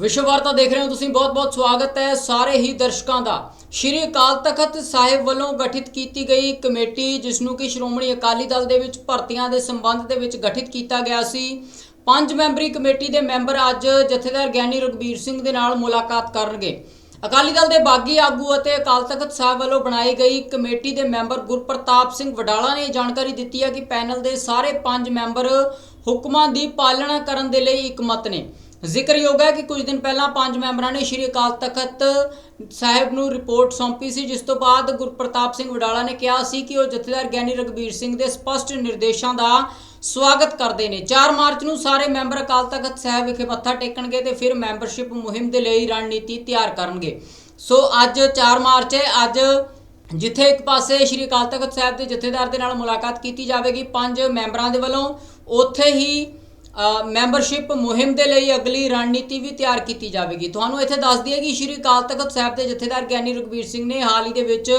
ਵਿਸ਼ਵ ਵਾਰਤਾ ਦੇਖ ਰਹੇ ਹੋ, ਤੁਸੀਂ ਬਹੁਤ-ਬਹੁਤ ਸਵਾਗਤ ਹੈ ਸਾਰੇ ਹੀ ਦਰਸ਼ਕਾਂ ਦਾ। ਸ਼੍ਰੀ ਅਕਾਲ ਤਖਤ ਸਾਹਿਬ ਵੱਲੋਂ ਗਠਿਤ ਕੀਤੀ ਗਈ ਕਮੇਟੀ, ਜਿਸ ਨੂੰ ਕਿ ਸ਼੍ਰੋਮਣੀ ਅਕਾਲੀ ਦਲ ਦੇ ਵਿੱਚ ਭਰਤੀਆਂ ਦੇ ਸੰਬੰਧ ਦੇ ਵਿੱਚ ਗਠਿਤ ਕੀਤਾ ਗਿਆ ਸੀ। ਪੰਜ ਮੈਂਬਰੀ ਕਮੇਟੀ ਦੇ ਮੈਂਬਰ ਅੱਜ ਜਥੇਦਾਰ ਗਿਆਨੀ ਰਗਬੀਰ ਸਿੰਘ ਦੇ ਨਾਲ ਮੁਲਾਕਾਤ ਕਰਨਗੇ। ਅਕਾਲੀ ਦਲ ਦੇ ਬਾਗੀ ਆਗੂ ਅਤੇ ਅਕਾਲ ਤਖਤ ਸਾਹਿਬ ਵੱਲੋਂ ਬਣਾਈ ਗਈ ਕਮੇਟੀ ਦੇ ਮੈਂਬਰ ਗੁਰਪ੍ਰਤਾਪ ਸਿੰਘ ਵਡਾਲਾ ਨੇ ਜਾਣਕਾਰੀ ਦਿੱਤੀ ਹੈ ਕਿ ਪੈਨਲ ਦੇ ਸਾਰੇ ਪੰਜ ਮੈਂਬਰ ਹੁਕਮਾਂ ਦੀ ਪਾਲਣਾ ਕਰਨ ਦੇ ਲਈ ਇਕਮਤ ਨੇ। ਜ਼ਿਕਰਯੋਗ ਹੈ ਕਿ ਕੁਝ ਦਿਨ ਪਹਿਲਾਂ ਪੰਜ ਮੈਂਬਰਾਂ ਨੇ ਸ਼੍ਰੀ ਅਕਾਲ ਤਖਤ ਸਾਹਿਬ ਨੂੰ ਰਿਪੋਰਟ ਸੌਂਪੀ ਸੀ, ਜਿਸ ਤੋਂ ਬਾਅਦ ਗੁਰਪ੍ਰਤਾਪ ਸਿੰਘ ਵਡਾਲਾ ਨੇ ਕਿਹਾ ਸੀ ਕਿ ਉਹ ਜਥੇਦਾਰ ਗਿਆਨੀ ਰਗਬੀਰ ਸਿੰਘ ਦੇ ਸਪਸ਼ਟ ਨਿਰਦੇਸ਼ਾਂ ਦਾ ਸਵਾਗਤ ਕਰਦੇ ਨੇ। 4 ਮਾਰਚ ਨੂੰ ਸਾਰੇ ਮੈਂਬਰ ਅਕਾਲ ਤਖਤ ਸਾਹਿਬ ਵਿਖੇ ਮੱਥਾ ਟੇਕਣਗੇ ਤੇ ਫਿਰ ਮੈਂਬਰਸ਼ਿਪ ਮੁਹਿੰਮ ਦੇ ਲਈ ਰਣਨੀਤੀ ਤਿਆਰ ਕਰਨਗੇ। ਸੋ ਅੱਜ 4 ਮਾਰਚ ਹੈ, ਅੱਜ ਜਿੱਥੇ ਇੱਕ ਪਾਸੇ ਸ਼੍ਰੀ ਅਕਾਲ ਤਖਤ ਸਾਹਿਬ ਦੇ ਜਥੇਦਾਰ ਦੇ ਨਾਲ ਮੁਲਾਕਾਤ ਕੀਤੀ ਜਾਵੇਗੀ ਪੰਜ ਮੈਂਬਰਾਂ ਦੇ ਵੱਲੋਂ, ਉੱਥੇ ਹੀ ਮੈਂਬਰਸ਼ਿਪ ਮੁਹਿੰਮ ਦੇ ਲਈ ਅਗਲੀ ਰਣਨੀਤੀ ਵੀ ਤਿਆਰ ਕੀਤੀ ਜਾਵੇਗੀ। ਤੁਹਾਨੂੰ ਇੱਥੇ ਦੱਸ ਦਈਏ ਕਿ ਸ਼੍ਰੀ ਅਕਾਲ ਤਖਤ ਸਾਹਿਬ ਦੇ ਜਥੇਦਾਰ ਗਿਆਨੀ ਰਘਬੀਰ ਸਿੰਘ ਨੇ ਹਾਲ ਹੀ ਦੇ ਵਿੱਚ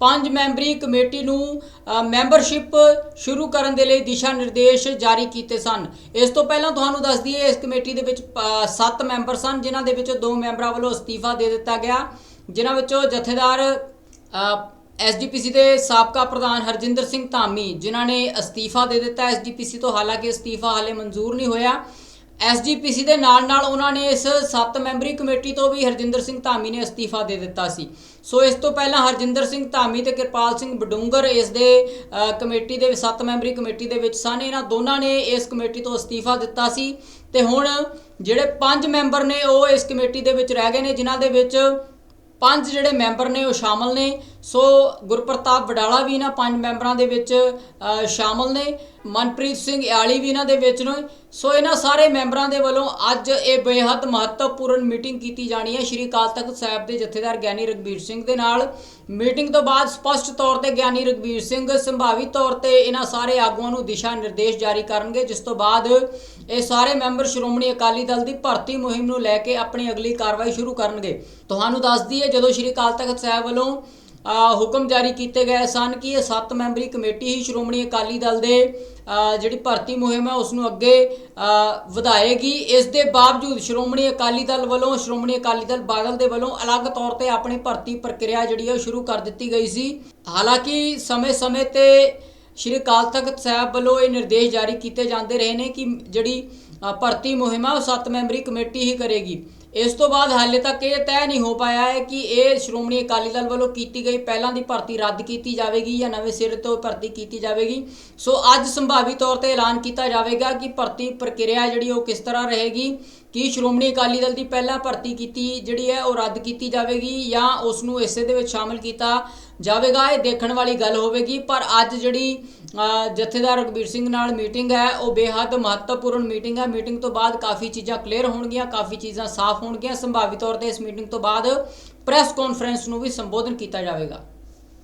ਪੰਜ ਮੈਂਬਰੀ ਕਮੇਟੀ ਨੂੰ ਮੈਂਬਰਸ਼ਿਪ ਸ਼ੁਰੂ ਕਰਨ ਦੇ ਲਈ ਦਿਸ਼ਾ ਨਿਰਦੇਸ਼ ਜਾਰੀ ਕੀਤੇ ਸਨ। ਇਸ ਤੋਂ ਪਹਿਲਾਂ ਤੁਹਾਨੂੰ ਦੱਸ ਦਈਏ, ਇਸ ਕਮੇਟੀ ਦੇ ਵਿੱਚ 7 ਮੈਂਬਰ ਸਨ, ਜਿਨ੍ਹਾਂ ਦੇ ਵਿੱਚੋਂ ਦੋ ਮੈਂਬਰਾਂ ਵੱਲੋਂ ਅਸਤੀਫਾ ਦੇ ਦਿੱਤਾ ਗਿਆ, ਜਿਨ੍ਹਾਂ ਵਿੱਚੋਂ ਜਥੇਦਾਰ ਐਸਜੀਪੀਸੀ ਦੇ ਸਾਬਕਾ ਪ੍ਰਧਾਨ ਹਰਜਿੰਦਰ ਸਿੰਘ ਧਾਮੀ, ਜਿਨ੍ਹਾਂ ਨੇ ਅਸਤੀਫਾ ਦੇ ਦਿੱਤਾ। ਐਸਜੀਪੀਸੀ ਤੋਂ ਹਾਲਾਂਕਿ ਅਸਤੀਫਾ ਹਾਲੇ ਮਨਜ਼ੂਰ ਨਹੀਂ ਹੋਇਆ। ਐਸਜੀਪੀਸੀ ਦੇ ਨਾਲ ਨਾਲ ਉਹਨਾਂ ਨੇ ਇਸ 7 ਮੈਂਬਰੀ ਕਮੇਟੀ ਤੋਂ ਵੀ ਹਰਜਿੰਦਰ ਸਿੰਘ ਧਾਮੀ ਨੇ ਅਸਤੀਫਾ ਦੇ ਦਿੱਤਾ ਸੀ। ਸੋ ਇਸ ਤੋਂ ਪਹਿਲਾਂ ਹਰਜਿੰਦਰ ਸਿੰਘ ਧਾਮੀ ਤੇ ਕਿਰਪਾਲ ਸਿੰਘ ਬਡੂੰਗਰ ਇਸ ਦੇ ਕਮੇਟੀ ਦੇ 7 ਮੈਂਬਰੀ ਕਮੇਟੀ ਦੇ ਵਿੱਚ ਸਨ। ਇਹਨਾਂ ਦੋਨਾਂ ਨੇ ਇਸ ਕਮੇਟੀ ਤੋਂ ਅਸਤੀਫਾ ਦਿੱਤਾ ਸੀ ਤੇ ਹੁਣ ਜਿਹੜੇ ਪੰਜ ਮੈਂਬਰ ਨੇ ਉਹ ਇਸ ਕਮੇਟੀ ਦੇ ਵਿੱਚ ਰਹਿ ਗਏ ਨੇ, ਜਿਨ੍ਹਾਂ ਦੇ ਵਿੱਚ ਪੰਜ ਜਿਹੜੇ ਮੈਂਬਰ ਨੇ ਉਹ ਸ਼ਾਮਲ ਨੇ। ਸੋ ਗੁਰਪ੍ਰਤਾਪ ਵਡਾਲਾ ਵੀ ਇਹਨਾਂ ਪੰਜ ਮੈਂਬਰਾਂ ਦੇ ਵਿੱਚ ਅ, ਸ਼ਾਮਲ ਨੇ ਮਨਪ੍ਰੀਤ ਸਿੰਘ ਇਆਲੀ ਵੀ ਇਹਨਾਂ ਦੇ ਵਿੱਚ ਨੇ। ਸੋ ਇਹਨਾਂ ਸਾਰੇ ਮੈਂਬਰਾਂ ਦੇ ਵੱਲੋਂ ਅੱਜ ਇਹ ਬੇहद ਮਹੱਤਵਪੂਰਨ ਮੀਟਿੰਗ ਕੀਤੀ ਜਾਣੀ ਹੈ ਸ਼੍ਰੀ ਅਕਾਲ ਤਖਤ ਸਾਹਿਬ ਦੇ ਜਥੇਦਾਰ ਗਿਆਨੀ ਰਗਬੀਰ ਸਿੰਘ ਦੇ ਨਾਲ। ਮੀਟਿੰਗ ਤੋਂ ਬਾਅਦ ਸਪਸ਼ਟ ਤੌਰ ਤੇ ਗਿਆਨੀ ਰਗਬੀਰ ਸਿੰਘ ਸੰਭਾਵੀ ਤੌਰ ਤੇ ਇਹਨਾਂ ਸਾਰੇ ਆਗੂਆਂ ਨੂੰ ਦਿਸ਼ਾ ਨਿਰਦੇਸ਼ ਜਾਰੀ ਕਰਨਗੇ ਜਿਸ ਤੋਂ ਬਾਅਦ ਇਹ ਸਾਰੇ ਮੈਂਬਰ ਸ਼੍ਰੋਮਣੀ ਅਕਾਲੀ ਦਲ ਦੀ ਭਰਤੀ ਮੁਹਿੰਮ ਨੂੰ ਲੈ ਕੇ ਆਪਣੀ ਅਗਲੀ ਕਾਰਵਾਈ ਸ਼ੁਰੂ ਕਰਨਗੇ। ਤੁਹਾਨੂੰ ਦੱਸ ਦਈਏ ਜਦੋਂ ਸ਼੍ਰੀ ਅਕਾਲ ਤਖਤ ਸਾਹਿਬ ਵੱਲੋਂ ਹੁਕਮ ਜਾਰੀ ਕੀਤੇ ਗਏ ਸਨ ਕਿ ਇਹ ਸੱਤ ਮੈਂਬਰੀ ਕਮੇਟੀ ਹੀ ਸ਼੍ਰੋਮਣੀ ਅਕਾਲੀ ਦਲ ਦੇ ਜਿਹੜੀ ਭਰਤੀ ਮੁਹਿੰਮ ਹੈ ਉਸ ਨੂੰ ਅੱਗੇ ਵਧਾਏਗੀ। ਇਸ ਦੇ ਬਾਵਜੂਦ ਸ਼੍ਰੋਮਣੀ ਅਕਾਲੀ ਦਲ ਵੱਲੋਂ, ਸ਼੍ਰੋਮਣੀ ਅਕਾਲੀ ਦਲ ਬਾਦਲ ਦੇ ਵੱਲੋਂ ਅਲੱਗ ਤੌਰ ਤੇ ਆਪਣੀ ਭਰਤੀ ਪ੍ਰਕਿਰਿਆ ਜਿਹੜੀ ਹੈ ਉਹ ਸ਼ੁਰੂ ਕਰ ਦਿੱਤੀ ਗਈ ਸੀ। ਹਾਲਾਂਕਿ ਸਮੇਂ-ਸਮੇਂ ਤੇ ਸ਼੍ਰੀ ਅਕਾਲ ਤਖਤ ਸਾਹਿਬ ਵੱਲੋਂ ਇਹ ਨਿਰਦੇਸ਼ ਜਾਰੀ ਕੀਤੇ ਜਾਂਦੇ ਰਹੇ ਨੇ ਕਿ ਜਿਹੜੀ ਭਰਤੀ ਮੁਹਿੰਮ ਹੈ ਉਹ ਸੱਤ ਮੈਂਬਰੀ ਕਮੇਟੀ ਹੀ ਕਰੇਗੀ। ਇਸ ਤੋਂ ਬਾਅਦ ਹਾਲੇ ਤੱਕ ਇਹ ਤੈਅ ਨਹੀਂ ਹੋ ਪਾਇਆ ਹੈ ਕਿ ਇਹ ਸ਼੍ਰੋਮਣੀ ਅਕਾਲੀ ਦਲ ਵੱਲੋਂ ਕੀਤੀ ਗਈ ਪਹਿਲਾਂ ਦੀ ਭਰਤੀ ਰੱਦ ਕੀਤੀ ਜਾਵੇਗੀ ਜਾਂ ਨਵੇਂ ਸਿਰੇ ਤੋਂ ਭਰਤੀ ਕੀਤੀ ਜਾਵੇਗੀ। ਸੋ ਅੱਜ ਸੰਭਾਵੀ ਤੌਰ ਤੇ ਐਲਾਨ ਕੀਤਾ ਜਾਵੇਗਾ ਕਿ ਭਰਤੀ ਪ੍ਰਕਿਰਿਆ ਜਿਹੜੀ ਉਹ ਕਿਸ ਤਰ੍ਹਾਂ ਰਹੇਗੀ ਕੀ ਸ਼੍ਰੋਮਣੀ ਅਕਾਲੀ ਦਲ ਦੀ ਪਹਿਲਾਂ ਭਰਤੀ ਕੀਤੀ ਜਿਹੜੀ ਹੈ ਉਹ ਰੱਦ ਕੀਤੀ ਜਾਵੇਗੀ ਜਾਂ ਉਸ ਨੂੰ ਇਸੇ ਦੇ ਵਿੱਚ ਸ਼ਾਮਲ ਕੀਤਾ ਜਾਵੇਗਾ, ਇਹ ਦੇਖਣ ਵਾਲੀ ਗੱਲ ਹੋਵੇਗੀ। ਪਰ ਅੱਜ ਜਿਹੜੀ ਜਥੇਦਾਰ ਰਘਬੀਰ ਸਿੰਘ ਨਾਲ ਮੀਟਿੰਗ ਹੈ, ਉਹ ਬੇहद ਮਹੱਤਵਪੂਰਨ ਮੀਟਿੰਗ ਹੈ। ਮੀਟਿੰਗ ਤੋਂ ਬਾਅਦ ਕਾਫੀ ਚੀਜ਼ਾਂ ਕਲੀਅਰ ਹੋਣਗੀਆਂ, ਕਾਫੀ ਚੀਜ਼ਾਂ ਸਾਫ਼ ਹੋਣਗੀਆਂ। ਸੰਭਾਵੀ ਤੌਰ ਤੇ ਇਸ ਮੀਟਿੰਗ ਤੋਂ ਬਾਅਦ ਪ੍ਰੈਸ ਕਾਨਫਰੰਸ ਨੂੰ ਵੀ ਸੰਬੋਧਨ ਕੀਤਾ ਜਾਵੇਗਾ।